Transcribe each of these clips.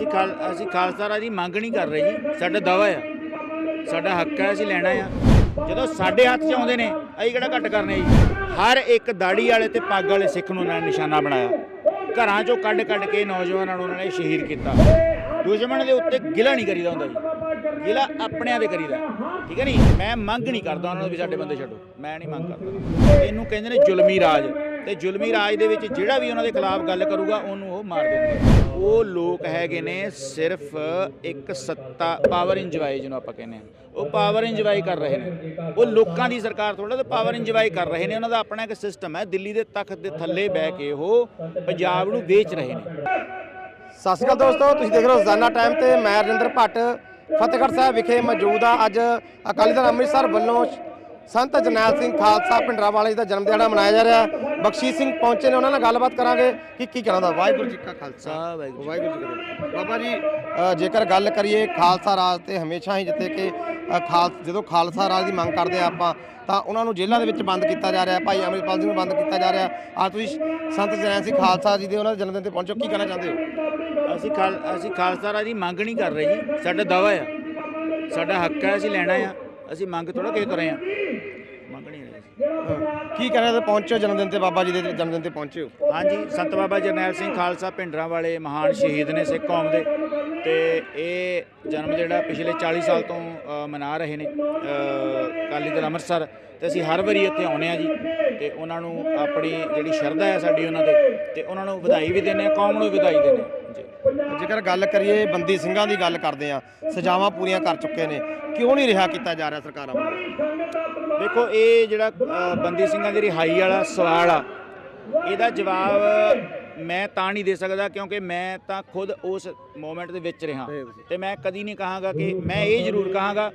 ਅਸੀਂ ਖਾਲ ਅਸੀਂ ਖਾਲਸਾ ਰਾਜ ਦੀ ਮੰਗ ਨਹੀਂ ਕਰ ਰਹੇ ਜੀ। ਸਾਡਾ ਦਾਵਾ ਆ। ਸਾਡਾ ਹੱਕ ਹੈ ਅਸੀਂ ਲੈਣਾ ਆ। ਜਦੋਂ ਸਾਡੇ ਹੱਥ 'ਚ ਆਉਂਦੇ ਨੇ, ਅਸੀਂ ਕਿਹੜਾ ਘੱਟ ਕਰਨੇ ਜੀ? ਹਰ ਇੱਕ ਦਾੜੀ ਵਾਲੇ ਤੇ ਪੱਗ ਵਾਲੇ ਸਿੱਖ ਨੂੰ ਉਹਨਾਂ ਨੇ ਨਿਸ਼ਾਨਾ ਬਣਾਇਆ। ਘਰਾਂ 'ਚੋਂ ਕੱਢ ਕੱਢ ਕੇ ਨੌਜਵਾਨਾਂ ਨੂੰ ਉਹਨਾਂ ਨੇ ਸ਼ਹੀਦ ਕੀਤਾ। ਦੁਸ਼ਮਣ ਦੇ ਉੱਤੇ ਗਿਲਾ ਨਹੀਂ ਕਰੀਦਾ ਹੁੰਦਾ ਜੀ। ਗਿਲਾ ਆਪਣਿਆਂ ਦੇ ਕਰੀਦਾ। ਠੀਕ ਹੈ ਨਹੀਂ ਮੈਂ ਮੰਗ ਨਹੀਂ ਕਰਦਾ ਉਹਨਾਂ ਨੂੰ ਵੀ ਸਾਡੇ ਬੰਦੇ ਛੱਡੋ। ਮੈਂ ਨਹੀਂ ਮੰਗ ਕਰਦਾ। ਇਹਨੂੰ ਕਹਿੰਦੇ ਨੇ ਜ਼ੁਲਮੀ ਰਾਜ। ਤੇ ਜ਼ੁਲਮੀ ਰਾਜ ਦੇ ਵਿੱਚ ਜਿਹੜਾ ਵੀ ਉਹਨਾਂ ਦੇ ਖਿਲਾਫ ਗੱਲ ਕਰੂਗਾ, ਉਹਨੂੰ ਉਹ ਮਾਰ ਦੇਣਗੇ। ਉਹ ਲੋਕ ਹੈਗੇ ਨੇ ਸਿਰਫ ਇੱਕ ਸੱਤਾ ਪਾਵਰ ਇੰਜੋਏ ਜਿਹਨੂੰ ਆਪਾਂ ਕਹਿੰਦੇ ਆ ਉਹ ਪਾਵਰ ਇੰਜੋਏ ਕਰ ਰਹੇ ਨੇ। ਉਹ ਲੋਕਾਂ ਦੀ ਸਰਕਾਰ ਥੋੜਾ ਤੇ ਪਾਵਰ ਇੰਜੋਏ ਕਰ ਰਹੇ ਨੇ। ਉਹਨਾਂ ਦਾ ਆਪਣਾ ਇੱਕ ਸਿਸਟਮ ਹੈ, ਦਿੱਲੀ ਦੇ ਤਖਤ ਦੇ ਥੱਲੇ ਬਹਿ ਕੇ ਉਹ ਪੰਜਾਬ ਨੂੰ ਵੇਚ ਰਹੇ ਨੇ। ਸਤਿ ਸ਼੍ਰੀ ਅਕਾਲ ਦੋਸਤੋ, ਤੁਸੀਂ ਦੇਖ ਰਹੇ ਹੋ ਰੋਜ਼ਾਨਾ ਟਾਈਮ ਤੇ ਮੈਂ ਰਜਿੰਦਰ ਭੱਟ, ਫਤਿਹਗੜ੍ਹ ਸਾਹਿਬ ਵਿਖੇ ਮੌਜੂਦ ਆ ਅੱਜ ਅਕਾਲੀ ਦਲ ਅੰਮ੍ਰਿਤਸਰ ਵੱਲੋਂ ਸੰਤ ਜਰਨੈਲ ਸਿੰਘ ਖਾਲਸਾ ਭਿੰਡਰਾਂਵਾਲੇ ਵਾਲੇ ਦਾ ਜਨਮ ਦਿਹਾੜਾ ਮਨਾਇਆ ਜਾ ਰਿਹਾ। ਬਖਸ਼ੀਸ਼ ਸਿੰਘ ਪਹੁੰਚੇ ਨੇ ਉਹਨਾਂ ਨਾਲ ਗੱਲਬਾਤ ਕਰਾਂਗੇ ਕਿ ਕੀ ਕਹਿਣਾ ਦਾ। ਵਾਹਿਗੁਰੂ ਜੀ ਕਾ ਖਾਲਸਾ। ਵਾਹਿਗੁਰੂ ਜੀ। ਵਾਹਿਗੁਰੂ ਜੀ ਕੀ ਫਤਿਹ। ਬਾਬਾ ਜੀ ਅ, ਜੇਕਰ ਗੱਲ ਕਰੀਏ ਖਾਲਸਾ ਰਾਜ ਤੇ ਹਮੇਸ਼ਾ ਹੀ ਜਿੱਥੇ ਕਿ ਅ, ਖਾਲ ਜਦੋਂ ਖਾਲਸਾ ਰਾਜ ਦੀ ਮੰਗ ਕਰਦੇ ਆ ਆਪਾਂ ਤਾਂ ਉਹਨਾਂ ਨੂੰ ਜੇਲ੍ਹਾਂ ਦੇ ਵਿੱਚ ਬੰਦ ਕੀਤਾ ਜਾ ਰਿਹਾ ਭਾਈ ਅਮਰਿਤਪਾਲ ਸਿੰਘ ਨੂੰ ਬੰਦ ਕੀਤਾ ਜਾ ਰਿਹਾ। ਆ ਤੁਸੀਂ ਸੰਤ ਜਰਨੈਲ ਸਿੰਘ ਖਾਲਸਾ ਜੀ ਦੇ ਉਹਨਾਂ ਦੇ ਜਨਮ ਦਿਨ ਤੇ ਪਹੁੰਚੋ ਕੀ ਕਹਿਣਾ ਚਾਹੁੰਦੇ ਹੋ? ਅਸੀਂ ਖਾਲ ਅਸੀਂ ਖਾਲਸਾ ਰਾਜ ਦੀ ਮੰਗ ਨਹੀਂ ਕਰ ਰਹੇ ਜੀ। ਸਾਡਾ ਦਾਵਾ ਆ। ਸਾਡਾ ਹੱਕ ਹੈ ਅਸੀਂ ਲੈਣਾ ਆ। ਅਸੀਂ ਮੰਗ ਥੋੜਾ ਕਿਸੇ ਤੋਂ ਰਹੇ ਆ। ਕੀ ਕਹਿਣਾ ਤੇ ਪਹੁੰਚੋ ਜਨਮ ਦਿਨ ਤੇ ਬਾਬਾ ਜੀ ਦੇ ਜਨਮ ਦਿਨ ਤੇ ਪਹੁੰਚੇ ਹੋ ਹਾਂਜੀ, ਸੰਤ ਬਾਬਾ ਜਰਨੈਲ ਸਿੰਘ ਖਾਲਸਾ ਭਿੰਡਰਾਂ ਵਾਲੇ ਮਹਾਨ ਸ਼ਹੀਦ ਨੇ ਸਿੱਖ ਕੌਮ ਦੇ। ਤੇ ਇਹ ਜਨਮ ਜਿਹੜਾ ਪਿਛਲੇ 40 ਸਾਲ ਤੋਂ ਮਨਾ ਰਹੇ ਨੇ ਅਕਾਲੀ ਦਲ ਅੰਮ੍ਰਿਤਸਰ। ਤੇ ਅਸੀਂ ਹਰ ਵਾਰੀ ਇੱਥੇ ਆਉਨੇ ਆ ਜੀ ਤੇ ਉਹਨਾਂ ਨੂੰ ਆਪਣੀ ਜਿਹੜੀ ਸ਼ਰਧਾ ਹੈ ਸਾਡੀ ਉਹਨਾਂ ਤੇ ਤੇ ਉਹਨਾਂ ਨੂੰ ਵਧਾਈ ਵੀ ਦਿੰਦੇ ਆ ਕੌਮ ਨੂੰ ਵਧਾਈ ਆ ਜੀ। ਜੇਕਰ ਗੱਲ ਕਰੀਏ ਬੰਦੀ ਸਿੰਘਾਂ ਦੀ ਗੱਲ ਕਰਦੇ ਆ ਸਜ਼ਾਵਾਂ ਪੂਰੀਆਂ ਕਰ ਚੁੱਕੇ ਨੇ ਕਿਉਂ ਨਹੀਂ ਰਿਹਾ ਕੀਤਾ ਜਾ ਰਿਹਾ ਸਰਕਾਰਾਂ ਵੱਲੋਂ? ਦੇਖੋ ਇਹ ਜਿਹੜਾ ਬੰਦੀ ਸਿੰਘਾਂ ਦੀ ਰਿਹਾਈ ਵਾਲਾ ਸਵਾਲ ਆ ਇਹਦਾ ਜਵਾਬ ਮੈਂ ਤਾਂ ਨਹੀਂ ਦੇ ਸਕਦਾ ਕਿਉਂਕਿ ਮੈਂ ਤਾਂ ਖੁਦ ਉਸ ਮੂਮੈਂਟ ਦੇ ਵਿੱਚ ਰਿਹਾ। ਤੇ ਮੈਂ ਕਦੀ ਨਹੀਂ ਕਹਾਂਗਾ ਕਿ ਮੈਂ ਇਹ ਜ਼ਰੂਰ ਕਹਾਂਗਾ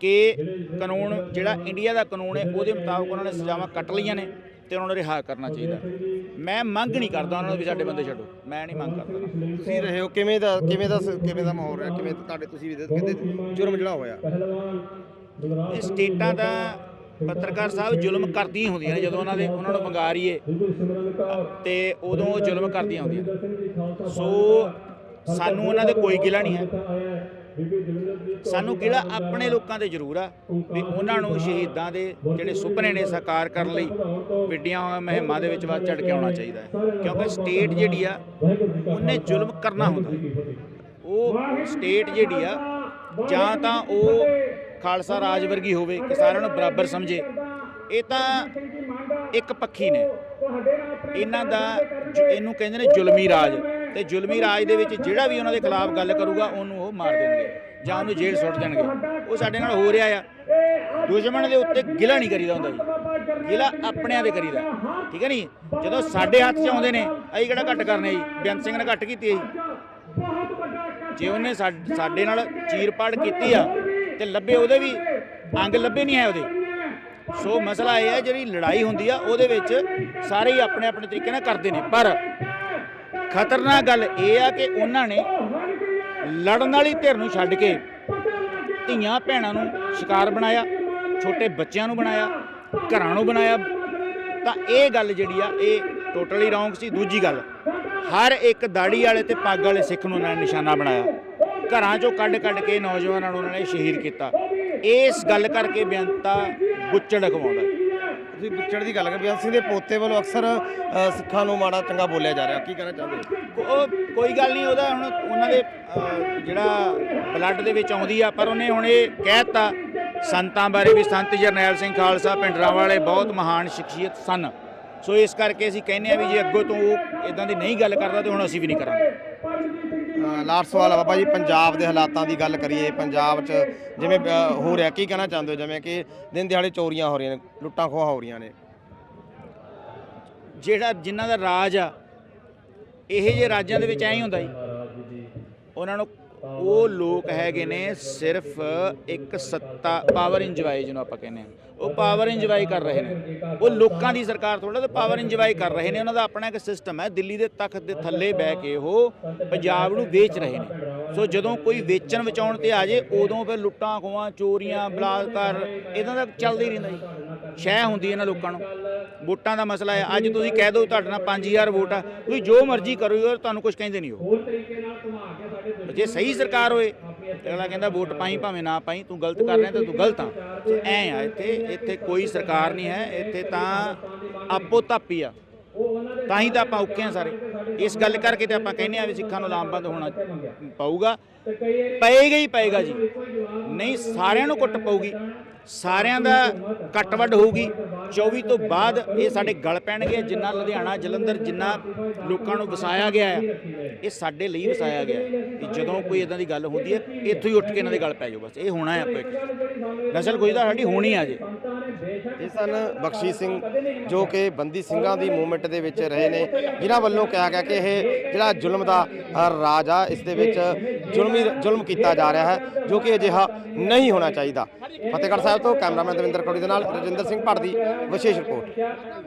ਕਿ ਕਾਨੂੰਨ ਜਿਹੜਾ ਇੰਡੀਆ ਦਾ ਕਾਨੂੰਨ ਹੈ ਉਹਦੇ ਮੁਤਾਬਕ ਉਹਨਾਂ ਨੇ ਸਜ਼ਾਵਾਂ ਕੱਟ ਲਈਆਂ ਨੇ ਤੇ ਉਹਨਾਂ ਨੂੰ ਰਿਹਾ ਕਰਨਾ ਚਾਹੀਦਾ। ਮੈਂ ਮੰਗ ਨਹੀਂ ਕਰਦਾ ਉਹਨਾਂ ਨੂੰ ਵੀ ਸਾਡੇ ਬੰਦੇ ਛੱਡੋ। ਮੈਂ ਨਹੀਂ ਮੰਗ ਕਰਦਾ। ਤੁਸੀਂ ਰਹੇ ਹੋ ਕਿਵੇਂ ਦਾ ਕਿਵੇਂ ਦਾ ਕਿਵੇਂ ਦਾ ਮਾਹੌਲ ਰਿਹਾ? ਕਿਵੇਂ ਤੁਹਾਡੇ ਤੁਸੀਂ ਵੀ ਕਹਿੰਦੇ ਜੁਰਮ ਜਿਹੜਾ ਹੋਇਆ? ਇਹ ਸਟੇਟਾਂ ਦਾ ਪੱਤਰਕਾਰ ਸਾਹਿਬ ਜ਼ੁਲਮ ਕਰਦੀਆਂ ਹੁੰਦੀਆਂ ਨੇ ਜਦੋਂ ਉਹਨਾਂ ਦੇ ਉਹਨਾਂ ਨੂੰ ਵੰਗਾਰੀਏ ਤੇ ਉਦੋਂ ਉਹ ਜ਼ੁਲਮ ਕਰਦੀਆਂ ਹੁੰਦੀਆਂ। ਸੋ ਸਾਨੂੰ ਉਹਨਾਂ ਦੇ ਕੋਈ ਗਿਲਾ ਨਹੀਂ ਹੈ। ਸਾਨੂੰ ਕਿਹੜਾ ਆਪਣੇ ਲੋਕਾਂ ਤੇ ਜ਼ਰੂਰ ਆ ਵੀ ਉਹਨਾਂ ਨੂੰ ਸ਼ਹੀਦਾਂ ਦੇ ਜਿਹੜੇ ਸੁਪਨੇ ਨੇ ਸਾਕਾਰ ਕਰਨ ਲਈ ਵਿੱਡੀਆਂ ਮਹਿਮਾਂ ਦੇ ਵਿੱਚ ਵੱਧ ਚੜ ਕੇ ਆਉਣਾ ਚਾਹੀਦਾ ਹੈ। ਕਿਉਂਕਿ ਸਟੇਟ ਜਿਹੜੀ ਆ, ਉਹਨੇ ਜ਼ੁਲਮ ਕਰਨਾ ਹੁੰਦਾ ਉਹ ਸਟੇਟ ਜਿਹੜੀ ਆ, ਜਾਂ ਤਾਂ ਉਹ ਖਾਲਸਾ ਰਾਜ ਵਰਗੀ ਹੋਵੇ ਕਿ ਸਾਰਿਆਂ ਨੂੰ ਬਰਾਬਰ ਸਮਝੇ। ਇਹ ਤਾਂ ਇੱਕ ਪੱਖੀ ਨੇ। ਇਹਨਾਂ ਦਾ ਇਹਨੂੰ ਕਹਿੰਦੇ ਨੇ ਜ਼ੁਲਮੀ ਰਾਜ। ਤੇ ਜ਼ੁਲਮੀ ਰਾਜ ਦੇ ਵਿੱਚ ਜਿਹੜਾ ਵੀ ਉਹਨਾਂ ਦੇ ਖਿਲਾਫ ਗੱਲ ਕਰੂਗਾ, ਉਹਨੂੰ ਉਹ ਮਾਰ ਦੇਣਗੇ। ਜਾਂ ਉਹਨੂੰ ਜੇਲ੍ਹ ਸੁੱਟ ਦੇਣਗੇ। ਉਹ ਸਾਡੇ ਨਾਲ ਹੋ ਰਿਹਾ ਆ। ਦੁਸ਼ਮਣ ਦੇ ਉੱਤੇ ਗਿਲਾ ਨਹੀਂ ਕਰੀਦਾ ਹੁੰਦਾ ਜੀ। ਗਿਲਾ ਆਪਣਿਆਂ ਦੇ ਕਰੀਦਾ। ਠੀਕ ਹੈ ਨਹੀਂ ਜਦੋਂ ਸਾਡੇ ਹੱਥ 'ਚ ਆਉਂਦੇ ਨੇ, ਅਸੀਂ ਕਿਹੜਾ ਘੱਟ ਕਰਨੇ ਜੀ? ਬੇਅੰਤ ਸਿੰਘ ਨੇ ਘੱਟ ਕੀਤੀ ਹੈ ਜੀ। ਜੇ ਉਹਨੇ ਸਾਡ- ਸਾਡੇ ਨਾਲ ਚੀਰਪਾੜ ਕੀਤੀ ਆ, ਤੇ ਲੱਭੇ ਉਹਦੇ ਵੀ, ਅੰਗ ਲੱਭੇ ਨਹੀਂ ਹੈ ਉਹਦੇ। ਸੋ ਮਸਲਾ ਇਹ ਹੈ, ਜਿਹੜੀ ਲੜਾਈ ਹੁੰਦੀ ਆ, ਉਹਦੇ ਵਿੱਚ ਸਾਰੇ ਹੀ ਆਪਣੇ ਆਪਣੇ ਤਰੀਕੇ ਨਾਲ ਕਰਦੇ ਨੇ। ਪਰ ਖਤਰਨਾਕ ਗੱਲ ਇਹ ਆ ਕਿ ਉਹਨਾਂ ਨੇ ਲੜਨ ਵਾਲੀ ਧਿਰ ਨੂੰ ਛੱਡ ਕੇ ਧੀਆਂ ਭੈਣਾਂ ਨੂੰ ਸ਼ਿਕਾਰ ਬਣਾਇਆ, ਛੋਟੇ ਬੱਚਿਆਂ ਨੂੰ ਬਣਾਇਆ, ਘਰਾਂ ਨੂੰ ਬਣਾਇਆ। ਤਾਂ ਇਹ ਗੱਲ ਜਿਹੜੀ ਆ, ਇਹ ਟੋਟਲੀ ਰੌਂਗ ਸੀ। ਦੂਜੀ ਗੱਲ, ਹਰ ਇੱਕ ਦਾੜੀ ਵਾਲੇ ਤੇ ਪੱਗ ਵਾਲੇ ਸਿੱਖ ਨੂੰ ਉਹਨਾਂ ਨੇ ਨਿਸ਼ਾਨਾ ਬਣਾਇਆ। ਘਰਾਂ 'ਚੋਂ ਕੱਢ ਕੱਢ ਕੇ ਨੌਜਵਾਨਾਂ ਨੂੰ ਉਹਨਾਂ ਨੇ ਸ਼ਹੀਦ ਕੀਤਾ। ਇਸ ਗੱਲ ਕਰਕੇ ਬੇਅੰਤਾ ਗੁੱਚੜ ਖਵਾਉਂਦਾ ਤੁਸੀਂ ਬੁੱਚੜ ਦੀ ਗੱਲ ਕਰ ਬਿਆਨ ਸਿੰਘ ਦੇ ਪੋਤੇ ਵੱਲੋਂ ਅਕਸਰ ਅ, ਸਿੱਖਾਂ ਨੂੰ ਮਾੜਾ ਚੰਗਾ ਬੋਲਿਆ ਜਾ ਰਿਹਾ। ਕੀ ਕਹਿਣਾ ਚਾਹੁੰਦੇ ਹੋ? ਉਹ ਕੋਈ ਗੱਲ ਨਹੀਂ ਉਹਦਾ ਹੁਣ ਉਹਨਾਂ ਦੇ ਅਹ, ਜਿਹੜਾ ਬਲੱਡ ਦੇ ਵਿੱਚ ਆਉਂਦੀ ਆ ਪਰ ਉਹਨੇ ਹੁਣ ਇਹ ਕਹਿਤਾ ਸੰਤਾਂ ਬਾਰੇ ਵੀ ਸੰਤ ਜਰਨੈਲ ਸਿੰਘ ਖਾਲਸਾ ਪਿੰਡਰਾਂ ਵਾਲੇ ਬਹੁਤ ਮਹਾਨ ਸ਼ਖਸੀਅਤ ਸਨ। ਸੋ ਇਸ ਕਰਕੇ ਅਸੀਂ ਕਹਿੰਦੇ ਆ ਵੀ ਜੇ ਅੱਗੋਂ ਤੋਂ ਉਹ ਇਦਾਂ ਦੀ ਨਹੀਂ ਗੱਲ ਕਰਦਾ ਤੇ ਹੁਣ ਅਸੀਂ ਵੀ ਨਹੀਂ ਕਰਾਂਗੇ। ਅ, ਸਵਾਲ ਆ ਬਾਬਾ ਜੀ ਪੰਜਾਬ ਦੇ ਹਾਲਾਤਾਂ ਦੀ ਗੱਲ ਕਰੀਏ ਪੰਜਾਬ 'ਚ ਜਿਵੇਂ ਅ, ਹੋ ਰਿਹਾ ਕੀ ਕਹਿਣਾ ਚਾਹੁੰਦੇ ਹੋ? ਜਿਵੇਂ ਕਿ ਦਿਨ ਦਿਹਾੜੇ ਚੋਰੀਆਂ ਹੋ ਰਹੀਆਂ ਨੇ ਲੁੱਟਾਂ ਖੋਹਾਂ ਹੋ ਰਹੀਆਂ ਨੇ। ਜਿਹੜਾ ਜਿਨ੍ਹਾਂ ਦਾ ਰਾਜ ਆ ਇਹੋ ਜਿਹੇ ਰਾਜਾਂ ਦੇ ਵਿੱਚ ਐਂ ਹੀ ਹੁੰਦਾ ਜੀ। ਉਹਨਾਂ ਨੂੰ ਉਹ ਲੋਕ ਹੈਗੇ ਨੇ ਸਿਰਫ ਇੱਕ ਸੱਤਾ ਪਾਵਰ ਇੰਜੋਏ ਜਿਹਨੂੰ ਆਪਾਂ ਕਹਿੰਦੇ ਆ ਉਹ ਪਾਵਰ ਇੰਜੋਏ ਕਰ ਰਹੇ ਨੇ। ਉਹ ਲੋਕਾਂ ਦੀ ਸਰਕਾਰ ਥੋੜਾ ਤੇ ਪਾਵਰ ਇੰਜੋਏ ਕਰ ਰਹੇ ਨੇ। ਉਹਨਾਂ ਦਾ ਆਪਣਾ ਇੱਕ ਸਿਸਟਮ ਹੈ, ਦਿੱਲੀ ਦੇ ਤਖਤ ਦੇ ਥੱਲੇ ਬਹਿ ਕੇ ਉਹ ਪੰਜਾਬ ਨੂੰ ਵੇਚ ਰਹੇ ਨੇ। ਸੋ ਜਦੋਂ ਕੋਈ ਵੇਚਣ ਵਚਾਉਣ ਤੇ ਆ ਜੇ ਉਦੋਂ ਫਿਰ ਲੁੱਟਾਂ ਖੋਹਾਂ ਚੋਰੀਆਂ, ਬਲਾਤਕਾਰ ਇਹਨਾਂ ਦਾ ਚੱਲਦਾ ਹੀ ਰਹਿੰਦਾ ਜੀ। ਸ਼ਹਿ ਹੁੰਦੀ ਇਹਨਾਂ ਲੋਕਾਂ ਨੂੰ। ਵੋਟਾਂ ਦਾ ਮਸਲਾ ਹੈ। ਅੱਜ ਤੁਸੀਂ ਕਹਿ ਦਿਓ ਤੁਹਾਡੇ ਨਾਲ 5000 ਵੋਟ ਆ। ਤੁਸੀਂ ਜੋ ਮਰਜ਼ੀ ਕਰੋ ਤੁਹਾਨੂੰ ਕੁਝ ਕਹਿੰਦੇ ਨਹੀਂ ਉਹ ਜੇ ਸਹੀ ਸਰਕਾਰ ਹੋਏ ਅਗਲਾ ਕਹਿੰਦਾ ਵੋਟ ਪਾਈ ਭਾਵੇਂ ਨਾ ਪਾਈ, ਤੂੰ ਗਲਤ ਕਰ ਰਿਹਾ ਤਾਂ ਤੂੰ ਗਲਤ ਆ। ਸੋ ਐ ਆ, ਇੱਥੇ ਇੱਥੇ ਕੋਈ ਸਰਕਾਰ ਨਹੀਂ ਹੈ। ਇੱਥੇ ਤਾਂ ਆਪੋ ਧਾਪੀ ਆ। ਤਾਂ ਹੀ ਤਾਂ ਆਪਾਂ ਔਖੇ ਆ ਸਾਰੇ। ਇਸ ਗੱਲ ਕਰਕੇ ਤੇ ਆਪਾਂ ਕਹਿੰਦੇ ਆ ਵੀ ਸਿੱਖਾਂ ਨੂੰ ਲਾਮਬੰਦ ਹੋਣਾ ਪਊਗਾ। ਪਏਗਾ ਹੀ ਪਏਗਾ ਜੀ। ਨਹੀਂ, ਸਾਰਿਆਂ ਨੂੰ ਕੁੱਟ ਪਊਗੀ। ਸਾਰਿਆਂ ਦਾ ਕੱਟਵੱਡ ਹੋਊਗੀ। 24 ਤੋਂ ਬਾਅਦ ਇਹ ਸਾਡੇ ਗਲ ਪੈਣਗੇ, ਜਿੰਨਾ ਲੁਧਿਆਣਾ, ਜਲੰਧਰ, ਜਿੰਨਾ ਲੋਕਾਂ ਨੂੰ ਵਸਾਇਆ ਗਿਆ ਹੈ, ਇਹ ਸਾਡੇ ਲਈ ਵਸਾਇਆ ਗਿਆ ਹੈ ਕਿ ਜਦੋਂ ਕੋਈ ਇਦਾਂ ਦੀ ਗੱਲ ਹੁੰਦੀ ਹੈ, ਇੱਥੋਂ ਹੀ ਉੱਠ ਕੇ ਇਹਨਾਂ ਦੇ ਗਲ ਪੈ ਜਾਓ ਬਸ ਇਹ ਹੋਣਾ ਹੈ ਆਪਾਂ ਇੱਕ। ਨਸਲ ਕੋਈ ਤਾਂ ਸਾਡੀ ਹੋਣੀ ਆ ਜੇ। ਇਹ ਸਨ ਬਖਸ਼ੀ ਸਿੰਘ, ਜੋ ਕਿ ਬੰਦੀ ਸਿੰਘਾਂ ਦੀ ਮੂਵਮੈਂਟ ਦੇ ਵਿੱਚ ਰਹੇ ਨੇ, ਜਿਨ੍ਹਾਂ ਵੱਲੋਂ ਕਿਹਾ ਗਿਆ ਕਿ ਇਹ ਜਿਹੜਾ ਜ਼ੁਲਮ ਦਾ ਰਾਜ ਆ, ਇਸ ਦੇ ਵਿੱਚ ਜ਼ੁਲਮੀ ਜ਼ੁਲਮ ਕੀਤਾ ਜਾ ਰਿਹਾ ਹੈ, ਜੋ ਕਿ ਅਜਿਹਾ ਨਹੀਂ ਹੋਣਾ ਚਾਹੀਦਾ। ਫਤਿਹਗੜ੍ਹ ਸਾਹਿਬ ਤੋਂ ਕੈਮਰਾਮੈਨ ਦਵਿੰਦਰ ਕੌੜੀ ਦੇ ਨਾਲ ਰਜਿੰਦਰ ਸਿੰਘ ਭੱਟ ਦੀ ਵਿਸ਼ੇਸ਼ ਰਿਪੋਰਟ।